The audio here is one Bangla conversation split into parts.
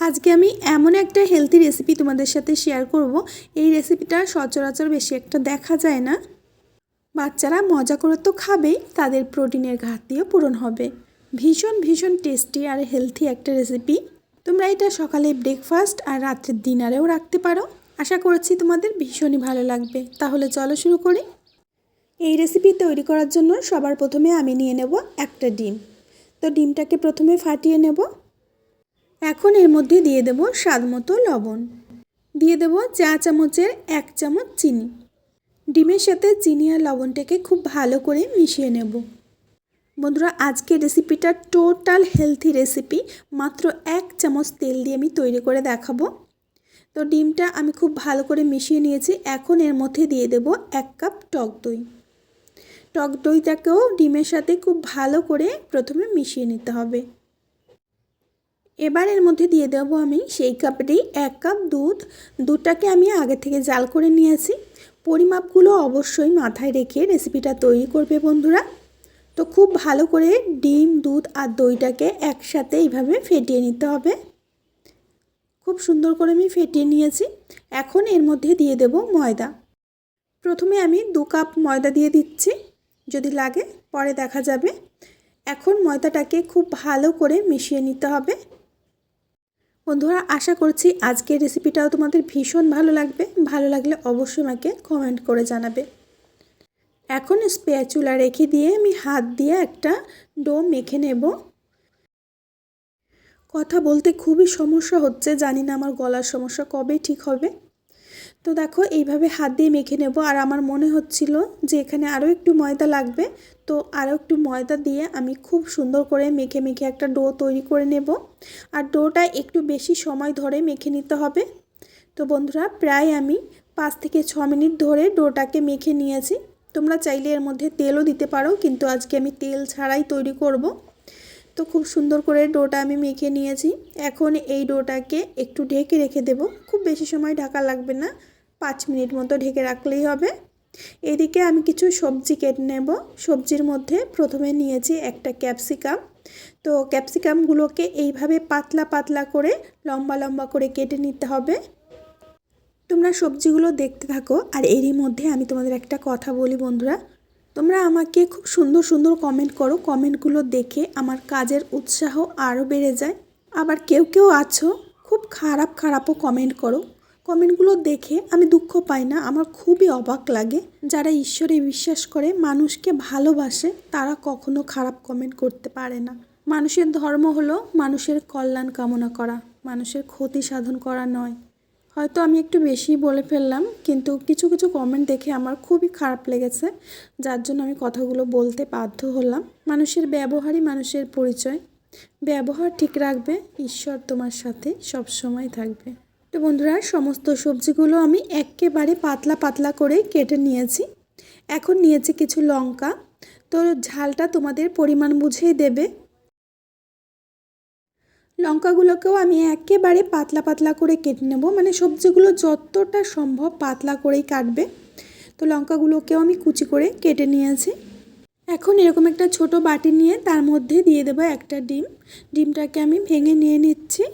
আজকে আমি এমন একটা হেলদি রেসিপি তোমাদের সাথে শেয়ার করব। এই রেসিপিটা সচরাচর বেশি একটা দেখা যায় না। বাচ্চারা মজা করে তো খাবেই, তাদের প্রোটিনের ঘাটতিও পূরণ হবে। ভীষণ ভীষণ টেস্টি আর হেলদি একটা রেসিপি তোমরা এটা সকালে ব্রেকফাস্ট আর রাত্রের ডিনারেও রাখতে পারো। আশা করছি তোমাদের ভীষণই ভালো লাগবে। তাহলে চলো শুরু করি। এই রেসিপি তৈরি করার জন্য সবার প্রথমে আমি নিয়ে নেব একটা ডিম। তো ডিমটাকে প্রথমে ফাটিয়ে নেব। এখন এর মধ্যে দিয়ে দেব স্বাদ মতো লবণ। দিয়ে দেব চা চামচের এক চামচ চিনি। ডিমের সাথে চিনি আর লবণটাকে খুব ভালো করে মিশিয়ে নেব। বন্ধুরা আজকে রেসিপিটা টোটাল হেলথি রেসিপি। মাত্র এক চামচ তেল দিয়ে আমি তৈরি করে দেখাবো। তো ডিমটা আমি খুব ভালো করে মিশিয়ে নিয়েছি। এখন এর মধ্যে দিয়ে দেব এক কাপ টক দই। টক দইটাকেও ডিমের সাথে খুব ভালো করে প্রথমে মিশিয়ে নিতে হবে। এবার এর মধ্যে দিয়ে দেবো আমি সেই কাপেরই এক কাপ দুধ। দুধটাকে আমি আগে থেকে জাল করে নিয়েছি। পরিমাপগুলো অবশ্যই মাথায় রেখে রেসিপিটা তৈরি করবে বন্ধুরা। তো খুব ভালো করে ডিম, দুধ আর দইটাকে একসাথে এইভাবে ফেটিয়ে নিতে হবে। খুব সুন্দর করে আমি ফেটিয়ে নিয়েছি। এখন এর মধ্যে দিয়ে দেব ময়দা। প্রথমে আমি দু কাপ ময়দা দিয়ে দিচ্ছি। যদি লাগে, পরে দেখা যাবে। এখন ময়দাটাকে খুব ভালো করে মিশিয়ে নিতে হবে। বন্ধুরা, আশা করছি আজকের রেসিপিটাও তোমাদের ভীষণ ভালো লাগবে। ভালো লাগলে অবশ্যই আমাকে কমেন্ট করে জানাবে। এখন স্প্যাচুলা রেখে দিয়ে আমি হাত দিয়ে একটা ডো মেখে নেব। কথা বলতে খুবই সমস্যা হচ্ছে, জানি না আমার গলার সমস্যা কবে ঠিক হবে। তো দেখো, এইভাবে হাত দিয়ে মেখে নেব। আর আমার মনে হচ্ছিল যে এখানে আরও একটু ময়দা লাগবে। তো আরও একটু ময়দা দিয়ে আমি খুব সুন্দর করে মেখে মেখে একটা ডো তৈরি করে নেব। আর ডোটা একটু বেশি সময় ধরে মেখে নিতে হবে। তো বন্ধুরা, প্রায় আমি পাঁচ থেকে ছ মিনিট ধরে ডোটাকে মেখে নিয়েছি। তোমরা চাইলে এর মধ্যে তেলও দিতে পারো, কিন্তু আজকে আমি তেল ছাড়াই তৈরি করব। তো খুব সুন্দর করে ডোটা আমি মেখে নিয়েছি। এখন এই ডোটাকে একটু ঢেকে রেখে দেব। খুব বেশি সময় ঢাকা লাগবে না। পাঁচ মিনিট মতো ঢেকে রাখলেই হবে। এদিকে আমি কিছু সবজি কেটে নেব। সবজির মধ্যে প্রথমে নিয়েছি একটা ক্যাপসিকাম। তো ক্যাপসিকামগুলোকে এইভাবে পাতলা পাতলা করে, লম্বা লম্বা করে কেটে নিতে হবে। তোমরা সবজিগুলো দেখতে থাকো, আর এরই মধ্যে আমি তোমাদের একটা কথা বলি বন্ধুরা। তোমরা আমাকে খুব সুন্দর সুন্দর কমেন্ট করো। কমেন্টগুলো দেখে আমার কাজের উৎসাহ আরও বেড়ে যায়। আবার কেউ কেউ আছো, খুব খারাপ খারাপও কমেন্ট করো। কমেন্টগুলো দেখে আমি দুঃখ পাই না, আমার খুবই অবাক লাগে। যারা ঈশ্বরে বিশ্বাস করে, মানুষকে ভালোবাসে, তারা কখনো খারাপ কমেন্ট করতে পারে না। মানুষের ধর্ম হলো মানুষের কল্যাণ কামনা করা, মানুষের ক্ষতি সাধন করা নয়। হয়তো আমি একটু বেশি বলে ফেললাম, কিন্তু কিছু কিছু কমেন্ট দেখে আমার খুবই খারাপ লেগেছে, যার জন্য আমি কথাগুলো বলতে বাধ্য হলাম। মানুষের ব্যবহারই মানুষের পরিচয়। ব্যবহার ঠিক রাখবে, ঈশ্বর তোমার সাথে সব সময় থাকবে। তো বন্ধুরা, সমস্ত সবজিগুলো আমি একেবারে পাতলা পাতলা করে কেটে নিয়েছি। এখন নিয়েছি কিছু লঙ্কা। তো ঝালটা তোমাদের পরিমাণ বুঝেই দেবে। লঙ্কাগুলোকেও আমি একেবারে পাতলা পাতলা করে কেটে নেব। মানে সবজিগুলো যতটা সম্ভব পাতলা করেই কাটবে। তো লঙ্কাগুলোকেও আমি কুচি করে কেটে নিয়েছি। এখন এরকম একটা ছোট বাটি নিয়ে তার মধ্যে দিয়ে দেবো একটা ডিম। ডিমটাকে আমি ভেঙে নিয়ে নিচ্ছি।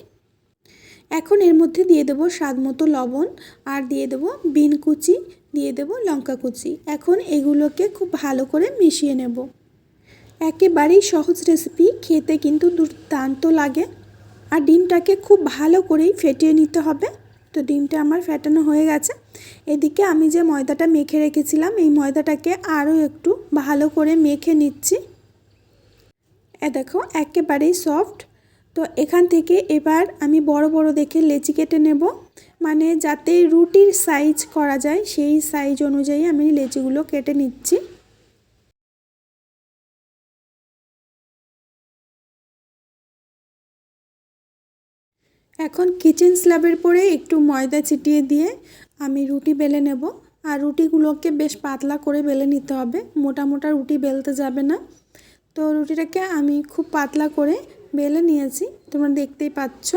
এখন এর মধ্যে দিয়ে দেবো স্বাদ মতো লবণ আর দিয়ে দেবো বিন কুচি, দিয়ে দেবো লঙ্কা কুচি। এখন এগুলোকে খুব ভালো করে মিশিয়ে নেব। একেবারেই সহজ রেসিপি, খেতে কিন্তু দুর্দান্ত লাগে। আর ডিমটাকে খুব ভালো করেই ফেটিয়ে নিতে হবে। তো ডিমটা আমার ফেটানো হয়ে গেছে। এদিকে আমি যে ময়দাটা মেখে রেখেছিলাম, এই ময়দাটাকে আরও একটু ভালো করে মেখে নিচ্ছি। এ দেখো, একেবারেই সফট তো এখান থেকে এবার আমি বড় বড় দেখে লেচি কেটে নেব। মানে যাতে রুটির সাইজ করা যায়, সেই সাইজ অনুযায়ী আমি লেচিগুলো কেটে নিচ্ছি। এখন কিচেন স্ল্যাবের পরে একটু ময়দা ছিটিয়ে দিয়ে আমি রুটি বেলে নেব। আর রুটিগুলোকে বেশ পাতলা করে বেলে নিতে হবে। মোটা মোটা রুটি বেলতে যাবে না। তো রুটিটাকে আমি খুব পাতলা করে বেলে নিয়েছি, তোমরা দেখতেই পাচ্ছ।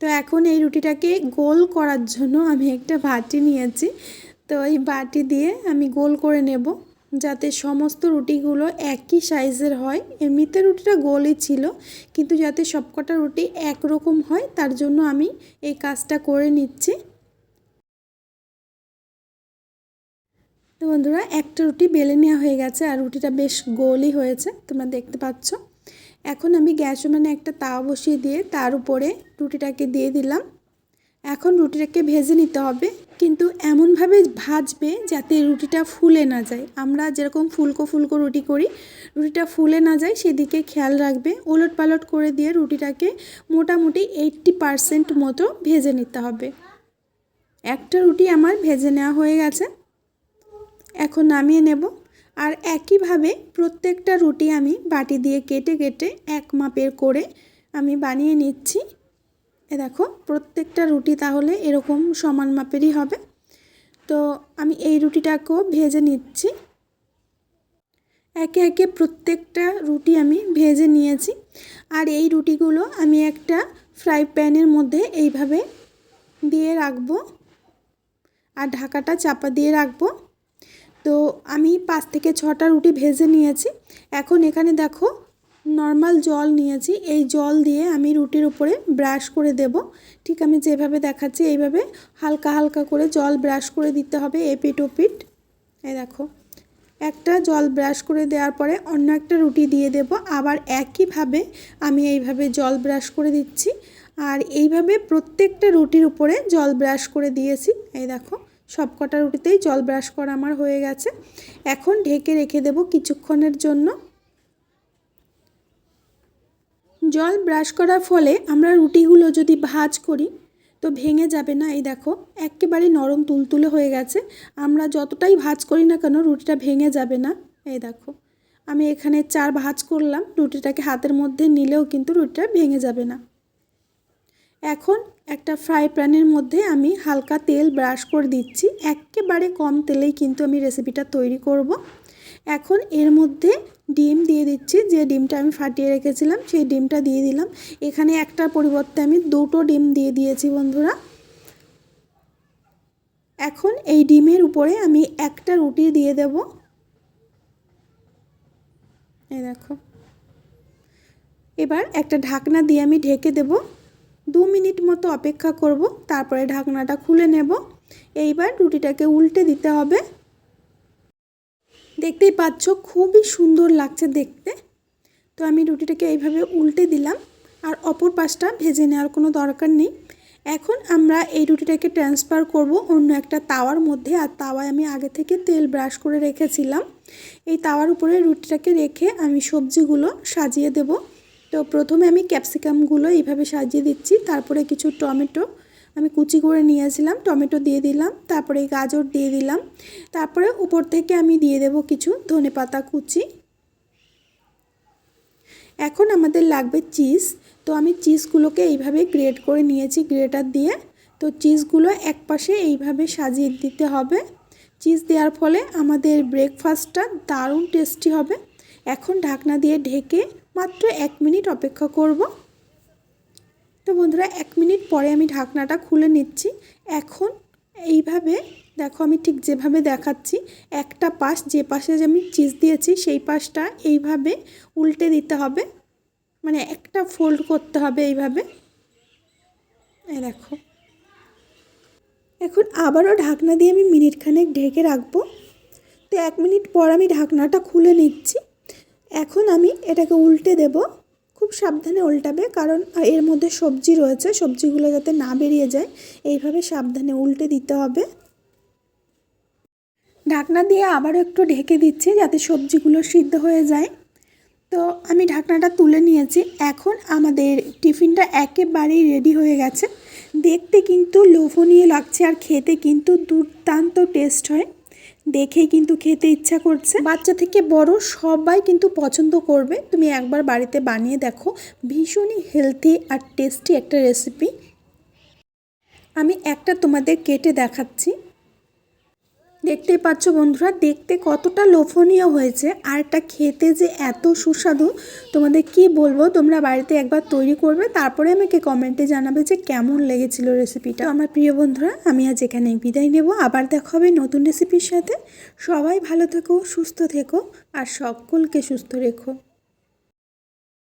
তো এখন এই রুটিটাকে গোল করার জন্য আমি একটা বাটি নিয়েছি। তো এই বাটি দিয়ে আমি গোল করে নেব, যাতে সমস্ত রুটিগুলো একই সাইজের হয়। এমনিতে রুটিটা গোলই ছিল, কিন্তু যাতে সবকটা রুটি একরকম হয়, তার জন্য আমি এই কাজটা করে নিচ্ছি। তো বন্ধুরা, একটা রুটি বেলে নেওয়া হয়ে গেছে, আর রুটিটা বেশ গোলই হয়েছে, তোমরা দেখতে পাচ্ছ। এখন আমি গ্যাস ওভেনে একটা তাওয়া বসিয়ে দিয়ে তার উপরে রুটিটাকে দিয়ে দিলাম। এখন রুটিটাকে ভেজে নিতে হবে। কিন্তু এমনভাবে ভাজবে যাতে রুটিটা ফুলে না যায়। আমরা যেরকম ফুলকো ফুলকো রুটি করি, রুটিটা ফুলে না যায় সেদিকে খেয়াল রাখবে। ওলট পালট করে দিয়ে রুটিটাকে মোটামুটি এইট্টি পারসেন্ট মতো ভেজে নিতে হবে। একটা রুটি আমার ভেজে নেওয়া হয়ে গেছে। এখন নামিয়ে নেব। আর একইভাবে প্রত্যেকটা রুটি আমি বাটি দিয়ে কেটে কেটে এক মাপের করে আমি বানিয়ে নিচ্ছি। এ দেখো, প্রত্যেকটা রুটি তাহলে এরকম সমান মাপেরই হবে। তো আমি এই রুটিটাকেও ভেজে নিচ্ছি। একে একে প্রত্যেকটা রুটি আমি ভেজে নিয়েছি। আর এই রুটিগুলো আমি একটা ফ্রাই প্যানের মধ্যে এইভাবে দিয়ে রাখব। আর ঢাকাটা চাপা দিয়ে রাখব। তো আমি পাঁচ থেকে ছটা রুটি ভেজে নিয়েছি। এখন এখানে দেখো নর্মাল জল নিয়েছি। এই জল দিয়ে আমি রুটির উপরে ব্রাশ করে দেব। ঠিক আমি যেভাবে দেখাচ্ছি এইভাবে হালকা হালকা করে জল ব্রাশ করে দিতে হবে এপিট ওপিট এই দেখো, একটা জল ব্রাশ করে দেওয়ার পরে অন্য একটা রুটি দিয়ে দেব। আবার একইভাবে আমি এইভাবে জল ব্রাশ করে দিচ্ছি। আর এইভাবে প্রত্যেকটা রুটির উপরে জল ব্রাশ করে দিয়েছি। এই দেখো সব কটা রুটিতেই জল ব্রাশ করা আমার হয়ে গেছে। এখন ঢেকে রেখে দেব কিছুক্ষণের জন্য। জল ব্রাশ করার ফলে আমরা রুটিগুলো যদি ভাজ করি, তো ভেঙে যাবে না। এই দেখো, একেবারে নরম তুলতুলে হয়ে গেছে। আমরা যতটাই ভাজ করি না কেন, রুটিটা ভেঙে যাবে না। এই দেখো, আমি এখানে চার ভাজ করলাম। রুটিটাকে হাতের মধ্যে নিলেও কিন্তু রুটিটা ভেঙে যাবে না। এখন একটা ফ্রাই প্যানের মধ্যে আমি হালকা তেল ব্রাশ করে দিচ্ছি। একেবারে কম তেলেই কিন্তু আমি রেসিপিটা তৈরি করব। এখন এর মধ্যে ডিম দিয়ে দিচ্ছি। যে ডিমটা আমি ফাটিয়ে রেখেছিলাম, সেই ডিমটা দিয়ে দিলাম। এখানে একটার পরিবর্তে আমি দুটো ডিম দিয়ে দিয়েছি বন্ধুরা। এখন এই ডিমের উপরে আমি একটা রুটি দিয়ে দেব। এই দেখো। এবার একটা ঢাকনা দিয়ে আমি ঢেকে দেবো। দু মিনিট মতো অপেক্ষা করব, তারপরে ঢাকনাটা খুলে নেব। এইবার রুটিটাকে উল্টে দিতে হবে। দেখতেই পাচ্ছ, খুবই সুন্দর লাগছে দেখতে। তো আমি রুটিটাকে এইভাবে উল্টে দিলাম, আর অপর পাশটা ভেজে নেওয়ার কোনো দরকার নেই। এখন আমরা এই রুটিটাকে ট্রান্সফার করব অন্য একটা তাওয়ার মধ্যে, আর তাওয়ায় আমি আগে থেকে তেল ব্রাশ করে রেখেছিলাম। এই তাওয়ার উপরে রুটিটাকে রেখে আমি সবজিগুলো সাজিয়ে দেবো। তো প্রথমে আমি ক্যাপসিকামগুলো এইভাবে সাজিয়ে দিচ্ছি, তারপরে কিছু টমেটো আমি কুচি করে নিয়েছিলাম, টমেটো দিয়ে দিলাম, তারপরে গাজর দিয়ে দিলাম, তারপরে উপর থেকে আমি দিয়ে দেব কিছু ধনে পাতা কুচি। এখন আমাদের লাগবে চিজ, তো আমি চিজগুলোকে এইভাবে গ্রেট করে নিয়েছি গ্রেটার দিয়ে, তো চিজগুলো এক পাশে এইভাবে সাজিয়ে দিতে হবে। চিজ দেওয়ার ফলে আমাদের ব্রেকফাস্টটা দারুণ টেস্টি হবে। এখন ঢাকনা দিয়ে ঢেকে মাত্র এক মিনিট অপেক্ষা করব। তো বন্ধুরা, এক মিনিট পরে আমি ঢাকনাটা খুলে নিচ্ছি। এখন এইভাবে, দেখো আমি ঠিক যেভাবে দেখাচ্ছি, একটা পাশ যে পাশে যে আমি চিজ দিয়েছি, সেই পাশটা এইভাবে উল্টে দিতে হবে। মানে একটা ফোল্ড করতে হবে এইভাবে। এই দেখো। এখন আবারও ঢাকনা দিয়ে আমি মিনিট খানেক ঢেকে রাখব। তো এক মিনিট পর আমি ঢাকনাটা খুলে নিচ্ছি। এখন আমি এটাকে উল্টে দেব। খুব সাবধানে উল্টাবে, কারণ এর মধ্যে সবজি রয়েছে, সবজিগুলো যাতে না বেরিয়ে যায়, এইভাবে সাবধানে উল্টে দিতে হবে। ঢাকনা দিয়ে আবারও একটু ঢেকে দিচ্ছি যাতে সবজিগুলো সিদ্ধ হয়ে যায়। তো আমি ঢাকনাটা তুলে নিয়েছি। এখন আমাদের টিফিনটা একেবারেই রেডি হয়ে গেছে। দেখতে কিন্তু লোভনীয় লাগছে আর খেতে কিন্তু দুর্দান্ত টেস্ট হয়। দেখেই কিন্তু খেতে ইচ্ছা করছে। বাচ্চা থেকে বড় সবাই কিন্তু পছন্দ করবে। তুমি একবার বাড়িতে বানিয়ে দেখো। ভীষণই হেলথি আর টেস্টি একটা রেসিপি আমি একটা তোমাদের কেটে দেখাচ্ছি। দেখতেই পাচ্ছ বন্ধুরা, দেখতে কতটা লোভনীয় হয়েছে। আর এটা খেতে যে এত সুস্বাদু, তোমাদের কি বলব, তোমরা বাড়িতে একবার তৈরি করবে, তারপরে আমাকে কমেন্টে জানাবে যে কেমন লেগেছিল রেসিপিটা আমার প্রিয় বন্ধুরা, আমি আজ এখানে বিদায় নেব। আবার দেখা হবে নতুন রেসিপির সাথে। সবাই ভালো থেকো, সুস্থ থেকো, আর সকলকে সুস্থ রেখো।